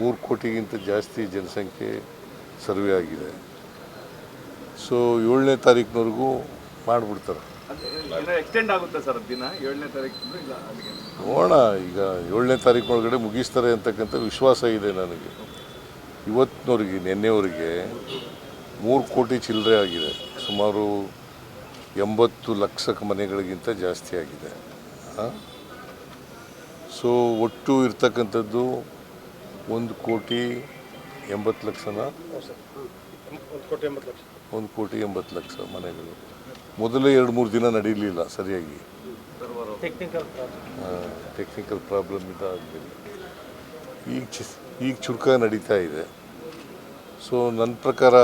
ಮೂರು ಕೋಟಿಗಿಂತ ಜಾಸ್ತಿ ಜನಸಂಖ್ಯೆ ಸರ್ವೆ ಆಗಿದೆ. ಸೊ ಏಳನೇ ತಾರೀಕಿನವರೆಗೂ ಮಾಡಿಬಿಡ್ತಾರೆ. ನೋಡೋಣ ಈಗ ಏಳನೇ ತಾರೀಕಿನೊಳಗಡೆ ಮುಗಿಸ್ತಾರೆ ಅಂತಕ್ಕಂಥ ವಿಶ್ವಾಸ ಇದೆ ನನಗೆ. ಇವತ್ತಿನವರೆಗೆ ನಿನ್ನೆವರೆಗೆ ಮೂರು ಕೋಟಿ ಚಿಲ್ಲರೆ ಆಗಿದೆ. ಸುಮಾರು ಎಂಬತ್ತು ಲಕ್ಷ ಮನೆಗಳಿಗಿಂತ ಜಾಸ್ತಿ ಆಗಿದೆ. ಸೊ ಒಟ್ಟು ಇರ್ತಕ್ಕಂಥದ್ದು ಒಂದು ಕೋಟಿ ಎಂಬತ್ತು ಲಕ್ಷನ? ಒಂದು ಕೋಟಿ ಎಂಬತ್ತು ಲಕ್ಷ. ಮನೆಗಳು. ಮೊದಲೇ ಎರಡು ಮೂರು ದಿನ ನಡೀಲಿಲ್ಲ ಸರಿಯಾಗಿ. ಟೆಕ್ನಿಕಲ್ ಪ್ರಾಬ್ಲಮ್ ಇಂದ ಆಗಲಿಲ್ಲ. ಈಗ ಚಿ ಈಗ ಚುರುಕ ನಡೀತಾ ಇದೆ. ಸೊ ನನ್ನ ಪ್ರಕಾರ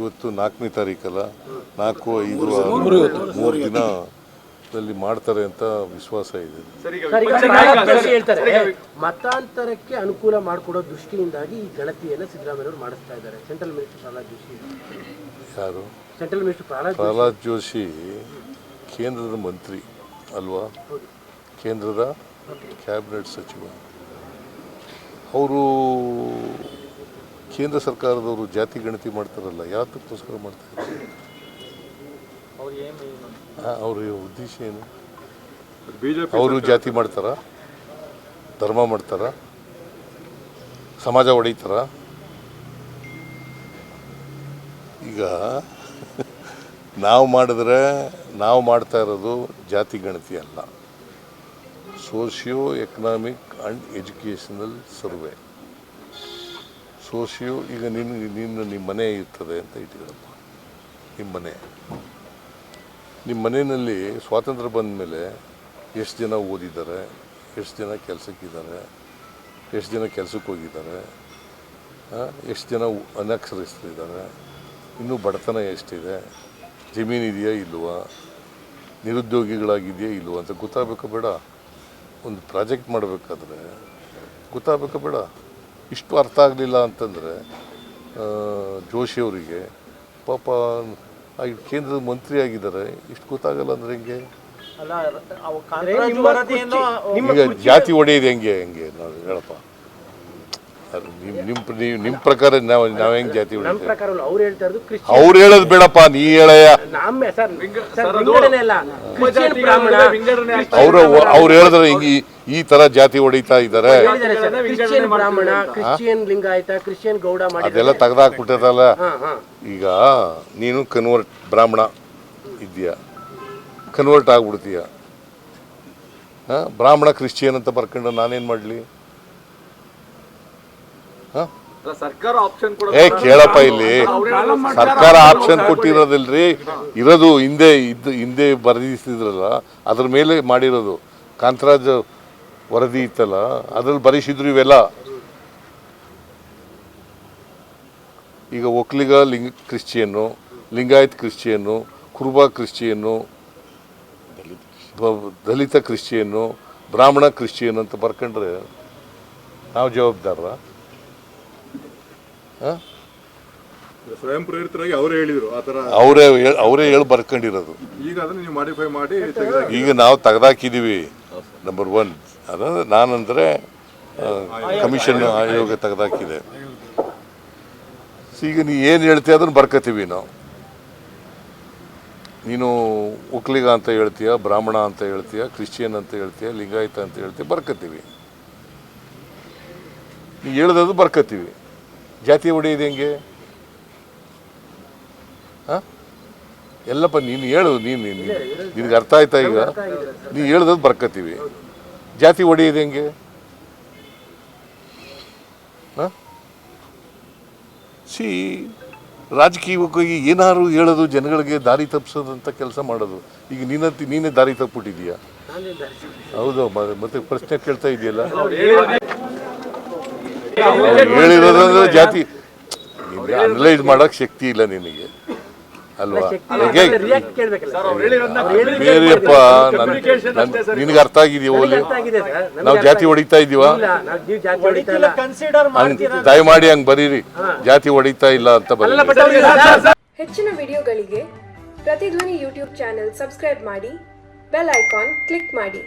ಇವತ್ತು ನಾಲ್ಕನೇ ತಾರೀಕಲ್ಲ. ನಾಲ್ಕು ಐದು ಮೂರು ಮೂರು ದಿನದಲ್ಲಿ ಮಾಡ್ತಾರೆ ಅಂತ ವಿಶ್ವಾಸ ಇದೆ. ಸರ್ ಈಗ ಹೇಳ್ತಾರೆ. ಮತಾಂತರಕ್ಕೆ ಅನುಕೂಲ ಮಾಡಿಕೊಡೋ ದೃಷ್ಟಿಯಿಂದಾಗಿ ಈ ಗಣತಿಯನ್ನು ಸಿದ್ದರಾಮಯ್ಯವರು ಮಾಡಿಸ್ತಾ ಇದ್ದಾರೆ. ಸೆಂಟ್ರಲ್ ಮಿನಿಸ್ಟರ್ ಪ್ರಹ್ಲಾದ್ ಜೋಶಿ ಯಾರು? Central minister Prahlad Joshi. Pralhad Joshi ಕೇಂದ್ರದ ಮಂತ್ರಿ ಅಲ್ವಾ? ಹೌದು. ಕೇಂದ್ರದ ಕ್ಯಾಬಿನೆಟ್ ಸಚಿವ. ಅವರು ಕೇಂದ್ರ ಸರ್ಕಾರದವರು ಜಾತಿ ಗಣತಿ ಮಾಡ್ತಾರಲ್ಲ ಯಾತಕ್ಕೋಸ್ಕರ ಮಾಡ್ತಾರೆ ಅವ್ರ ಉದ್ದೇಶ ಏನು? ಅವರು ಜಾತಿ ಮಾಡ್ತಾರ? ಧರ್ಮ ಮಾಡ್ತಾರ? ಸಮಾಜ ಹೊಡಿತಾರ ಈಗ ನಾವು ಮಾಡಿದ್ರೆ ನಾವು ಮಾಡ್ತಾ ಇರೋದು ಜಾತಿ ಗಣತಿ ಅಲ್ಲ. Socio economic and educational survey. Socio ಈಗ ನಿನ್ನ ನಿನ್ನ ನಿಮ್ಮ ಮನೆ ಇರ್ತದೆ ಅಂತ ಇಟ್ಕೊಳ್ಳಪ್ಪ ನಿಮ್ಮ ಮನೆ. ನಿಮ್ಮ ಮನೆಯಲ್ಲಿ ಸ್ವಾತಂತ್ರ್ಯ ಬಂದ ಮೇಲೆ ಎಷ್ಟು ಜನ ಓದಿದ್ದಾರೆ, ಎಷ್ಟು ಜನ ಕೆಲಸಕ್ಕಿದ್ದಾರೆ, ಎಷ್ಟು ಜನ ಕೆಲಸಕ್ಕೆ ಹೋಗಿದ್ದಾರೆ ಎಷ್ಟು ಜನ ಅನಕ್ಷರಿಸ್ತಿದ್ದಾರೆ ಇನ್ನೂ ಬಡತನ ಎಷ್ಟಿದೆ, ಜಮೀನು ಇದೆಯಾ ಇಲ್ವಾ, ನಿರುದ್ಯೋಗಿಗಳಾಗಿದೆಯಾ ಇಲ್ವಾ ಅಂತ ಗೊತ್ತಾಗಬೇಕು ಬೇಡ. ಒಂದು ಪ್ರಾಜೆಕ್ಟ್ ಮಾಡಬೇಕಾದ್ರೆ ಗೊತ್ತಾಗಬೇಕು ಬೇಡ. ಇಷ್ಟು ಅರ್ಥ ಆಗಲಿಲ್ಲ ಅಂತಂದರೆ ಜೋಶಿ ಅವರಿಗೆ ಪಾಪ ಆ ಕೇಂದ್ರದ ಮಂತ್ರಿ ಆಗಿದ್ದಾರೆ ಇಷ್ಟು ಗೊತ್ತಾಗಲ್ಲ ಅಂದ್ರೆ ಹೆಂಗೆ? ಅಲ್ಲ ಅವು ಅಂದ್ರೆ ಕಾಂತರಾಜ್ ನಿಮ್ಮ ವರದಿಯನ್ನು ಕುರ್ಚಿ- ನಿಮ್ಮ ಈಗ ಜಾತಿ ಒಡೆಯಿದೆ ಹೆಂಗೆ ಹೆಂಗೆ? ನಾವು ಹೇಳಪ್ಪ. ಅದು ನಿಮ್ಮ ನಿಮ್ಮ ನೀವು ನಿಮ್ಮ ಪ್ರಕಾರ ನಾವು ನಾವು ಹೆಂಗ್ ಜಾತಿ ನಮ್ಮ ಪ್ರಕಾರ ಅವ್ರು ಹೇಳ್ತಾ ಇರೋದು ಕ್ರಿಶ್ಚಿಯನ್. ಅವ್ರು ಹೇಳೋದು ಬೇಡಪ್ಪ ನೀ ಹೇಳಯ್ಯ. ನಮ್ಮ ಸರ್ ಸರ್ ಅಲ್ಲ ಕ್ರಿಶ್ಚಿಯನ್ ಬ್ರಾಹ್ಮಣ ಆಗ್ತಾ ಅವರು ಅವ್ರು ಹೇಳಿದ್ರೆ ಹಿಂಗೆ ಈ- ತರ ಥರ ಜಾತಿ ಹೊಡಿತಾ ಇದ್ದಾರೆ. ಹೇಳಿದ್ದಾರೆ sir. Christian Brahmin. Christian Lingayat Christian Gowda ಅದೆಲ್ಲ ಮಾಡಿದ್ದಾರೆ ತೆಗ್ದಾಕ್ಬಿಟ್ಟದಲ್ಲ. ಹಾ ಹಾ. ಈಗ ನೀನು ಕನ್ವರ್ಟ್ ಬ್ರಾಹ್ಮಣ ಇದೆಯಾ ಕನ್ವರ್ಟ್ ಆಗ್ಬಿಡ್ತೀಯ. ಹಾ ಬ್ರಾಹ್ಮಣ ಕ್ರಿಶ್ಚಿಯನ್ ಅಂತ ಬರ್ಕೊಂಡು ನಾನೇನು ಮಾಡಲಿ ಹಾಂ ಅಲ್ಲ, ಸರ್ಕಾರ ಆಪ್ಷನ್ ಕೂಡ ಏ ಕೇಳಪ್ಪ ಇಲ್ಲಿ. ಸರ್ಕಾರ ಆಪ್ಷನ್ ಕೊಟ್ಟಿರೋದಿಲ್ರಿ. ಇರೋದು ಹಿಂದೆ ಇದ್ದು ಹಿಂದೆ ಬರೆದಿಸಿದ್ರಲ್ಲ ಅದ್ರ ಮೇಲೆ ಮಾಡಿರೋದು. ಕಾಂತರಾಜ್ ವರದಿ ಇತ್ತಲ್ಲ ಅದ್ರಲ್ಲಿ ಬರೆಸಿದ್ರು ಇವೆಲ್ಲ. ಈಗ ಒಕ್ಲಿಗ ಲಿಂಗ ಕ್ರಿಶ್ಚಿಯನ್ನು ಲಿಂಗಾಯತ್ ಕ್ರಿಶ್ಚಿಯನ್ನು ಕುರುಬ ಕ್ರಿಶ್ಚಿಯನ್ನು ದಲಿತ ಕ್ರಿಶ್ಚಿಯನ್ನು ಬ್ರಾಹ್ಮಣ ಕ್ರಿಶ್ಚಿಯನ್ ಅಂತ ಬರ್ಕೊಂಡ್ರೆ ನಾವು ಜವಾಬ್ದಾರ ಸ್ವಯಂ ಪ್ರೇರಿತರಾಗಿ ಅವರೇ ಹೇಳಿದ್ರು ಆ ಅವರೇ ಅವರೇ ಹೇಳಿ ಬರ್ಕೊಂಡಿರೋದು. ಈಗ ಅದನ್ನ ನೀವು ಮಾಡಿಫೈ ಮಾಡಿ ತೆಗೆದಾಕಿ ಈಗ ನಾವು ತೆಗೆದಾಕಿದೀವಿ ನಂಬರ್ ಒನ್ ಅದಂದ್ರೆ ನಾನಂದ್ರೆ ಕಮಿಷನ್ ಆಯೋಗ. ತೆಗೆದಾಕಿದೆ. ಈಗ ನೀ ಏನು ಹೇಳ್ತೀಯ ಅದನ್ನು ಬರ್ಕೋತೀವಿ ನಾವು. ನೀನು ಒಕ್ಲಿಗ ಅಂತ ಹೇಳ್ತೀಯ ಬ್ರಾಹ್ಮಣ ಅಂತ ಹೇಳ್ತೀಯ ಕ್ರಿಶ್ಚಿಯನ್ ಅಂತ ಹೇಳ್ತೀಯ ಲಿಂಗಾಯತ ಅಂತ ಹೇಳ್ತೀಯ ಬರ್ಕೋತೀವಿ. ನೀ ಹೇಳ್ದದು ಬರ್ಕೋತೀವಿ. ಜಾತಿ ಹೊಡೆಯೋದು ಹೆಂಗೆ? ಹಾಂ? ಎಲ್ಲಪ್ಪ ನೀನು ಹೇಳು ನೀನು ನೀನು ನಿನಗೆ ಅರ್ಥ ಆಯ್ತಾ ಈಗ? ನೀನು ಹೇಳ್ದದ್ದು ಬರ್ಕತ್ತೀವಿ. ಜಾತಿ ಹೊಡೆಯೋದು ಹೆಂಗೆ? ಹಾಂ? ಸಿ ರಾಜಕೀಯವಾಗಿ ಏನಾದ್ರು ಹೇಳೋದು ಜನಗಳಿಗೆ ದಾರಿ ತಪ್ಪಿಸೋದಂತ ಕೆಲಸ ಮಾಡೋದು. ಈಗ ನೀನಂತ ನೀನೇ ದಾರಿ ತಪ್ಪಿಬಿಟ್ಟಿದೀಯಾ ಹೌದು ಮತ್ತೆ ಪ್ರಶ್ನೆ ಕೇಳ್ತಾ ಇದೆಯಲ್ಲ? ಹೇಳಿರೋದಂದ್ರೆ ಜಾತಿ ಅನಲೈಸ್ ಮಾಡೋಕೆ ಶಕ್ತಿ ಇಲ್ಲ ನಿನಗೆ. ಅಲ್ವಾ? ಬೇರೆಯಪ್ಪ ನಿನಗೆ ಅರ್ಥ ಆಗಿದೀವ ಓಲಿ? ಅರ್ಥ ಆಗಿದೆ ಸರ್. ನಾವು ಜಾತಿ. ಹೊಡಿತಾ ಇದೀವ ದಯಮಾಡಿ ಹಂಗ್ ಬರೀರಿ. ಜಾತಿ ಹೊಡಿತಾ ಇಲ್ಲ ಅಂತ ಬರೀರಿ. ಹೆಚ್ಚಿನ ವಿಡಿಯೋಗಳಿಗೆ ಪ್ರತಿಧ್ವನಿ ಯೂಟ್ಯೂಬ್ ಚಾನೆಲ್ ಸಬ್ಸ್ಕ್ರೈಬ್ ಮಾಡಿ ಬೆಲ್ ಐಕಾನ್ ಕ್ಲಿಕ್ ಮಾಡಿ.